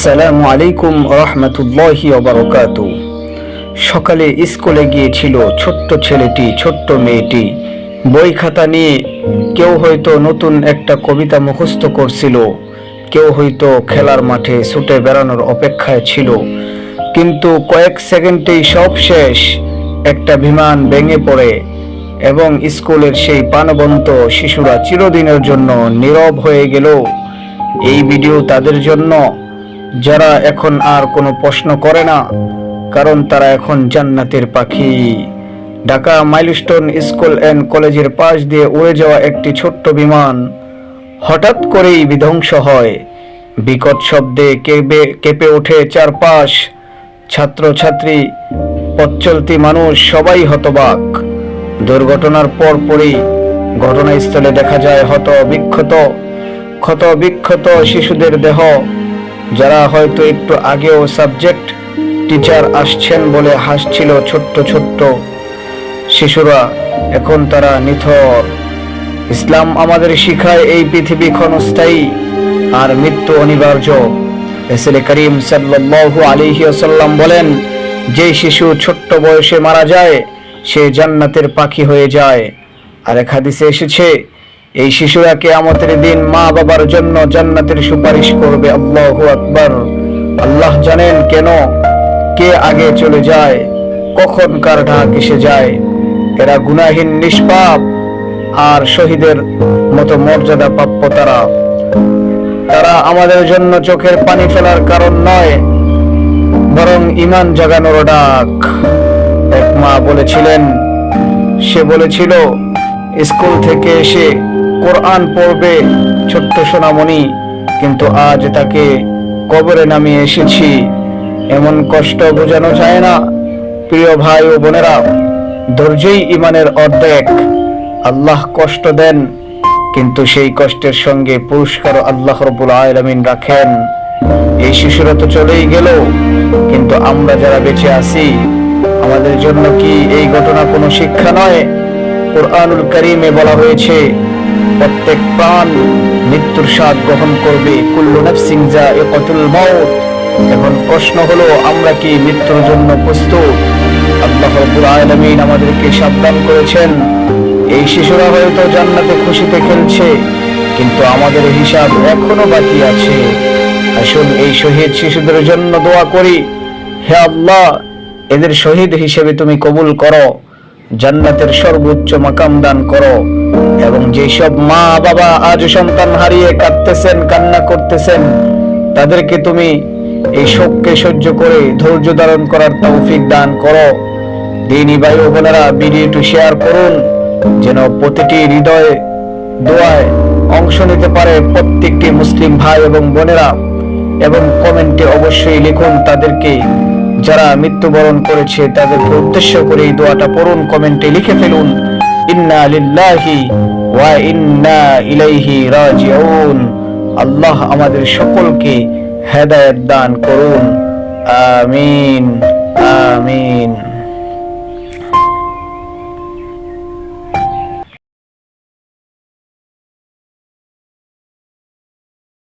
আসসালামু আলাইকুম রহমতুল্লাহি ওবরকাত সকালে স্কুলে গিয়েছিল ছোট্ট ছেলেটি, ছোট্ট মেয়েটি। বই খাতা নিয়ে কেউ হয়তো নতুন একটা কবিতা মুখস্থ করছিল, কেউ হয়তো খেলার মাঠে ছুটে বেড়ানোর অপেক্ষায় ছিল। কিন্তু কয়েক সেকেন্ডেই সব শেষ, একটা বিমান ভেঙে পড়ে এবং স্কুলের সেই প্রাণবন্ত শিশুরা চিরদিনের জন্য নীরব হয়ে গেল। এই ভিডিও তাদের জন্য যারা এখন আর কোনো প্রশ্ন করে না, কারণ তারা এখন জান্নাতের পাখি। ঢাকা মাইলস্টোন স্কুল অ্যান্ড কলেজের পাশ দিয়ে উড়ে যাওয়া একটি ছোট্ট বিমান হঠাৎ করেই বিধ্বংস হয়। বিকট শব্দে কেঁপে কেঁপে ওঠে চারপাশ। ছাত্রছাত্রী, পথচলতি মানুষ সবাই হতবাক। দুর্ঘটনার পর পরই ঘটনাস্থলে দেখা যায় হত বিক্ষত ক্ষত বিক্ষত শিশুদের দেহ। যারা হয়তো একটু আগেও সাবজেক্ট টিচার আসছেন বলে হাসছিল ছোট্ট ছোট্ট শিশুরা, এখন তারা নিথর। ইসলাম আমাদের শিখায় এই পৃথিবী ক্ষণস্থায়ী আর মৃত্যু অনিবার্য। রসুল করিম সাল্লাল্লাহু আলাইহি বলেন, যে শিশু ছোট্ট বয়সে মারা যায়, সে জান্নাতের পাখি হয়ে যায়। আর এক হাদিসে এসেছে এই শিশুরা কেয়ামতের দিন মা বাবার জন্য জান্নাতের সুপারিশ করবে, আল্লাহু আকবার। আল্লাহ জানেন কেন, কে আগে চলে যায়, কখন কার ঢাক এসে যায়। এরা গুনাহীন, নিষ্পাপ আর শহীদের মতো মর্যাদা প্রাপ্য তারা। তারা আমাদের জন্য চোখের পানি ফেলার কারণ নয়, বরং ইমান জাগানোর ডাক। এক মা বলেছিলেন, সে বলেছিল, স্কুল থেকে এসে কোরআন পড়বে ছোট্ট সোনামণি, কিন্তু আজ তাকে কবরে নামিয়ে এসেছি। এমন কষ্ট বোঝানো যায় না। প্রিয় ভাই ও বোনেরা, ধৈর্যই ইমানের অর্ধেক। আল্লাহ কষ্ট দেন, কিন্তু সেই কষ্টের সঙ্গে পুরস্কার আল্লাহ রবুল আলমিন রাখেন। এই শিশুরা তো চলেই গেল, কিন্তু আমরা যারা বেঁচে আছি, আমাদের জন্য কি এই ঘটনা কোনো শিক্ষা নয়? কোরআনুল করিমে বলা হয়েছে প্রত্যেক প্রাণ মৃত্যুর স্বাদ গ্রহণ করবে। কুল্লু নাফসিং যায়িকাতুল মাউত। এখন প্রশ্ন হলো, আমরা কি মৃত্যুর জন্য প্রস্তুত? আল্লাহ রাব্বুল আলামিন আমাদেরকে সাবধান করেছেন। এই শিশুরা হয়তো জান্নাতে খুশিতে খেলছে, কিন্তু আমাদের হিসাব এখনও বাকি আছে। আসুন এই শহীদ শিশুদের জন্য দোয়া করি। হে আল্লাহ, এদের শহীদ হিসেবে তুমি কবুল করো। জান্নাতের সর্বোচ্চ মাকাম দান করো। এবং যেসব মা বাবা আজ সন্তান হারিয়ে কাঁদতেছেন, কান্না করতেছেন, তাদেরকে তুমি এই শোককে সহ্য করে ধৈর্য ধারণ করার তৌফিক দান করো। দিনী ভাই ও বোনেরা ভিডিওটি শেয়ার করুন, যেন প্রতিটি হৃদয়ে, দোয়ায় অংশ নিতে পারে প্রত্যেকটি মুসলিম ভাই এবং বোনেরা। এবং কমেন্টে অবশ্যই লিখুন তাদেরকে যারা মৃত্যুবরণ করেছে, তাদেরকে উদ্দেশ্য করে এই দোয়াটা পড়ুন, কমেন্টে লিখে ফেলুন। ইন্না লিল্লাহি ওয়া ইন্না ইলাইহি রাজিউন। আল্লাহ আমাদের সকলকে হেদায়েত দান করুন। আমিন আমিন।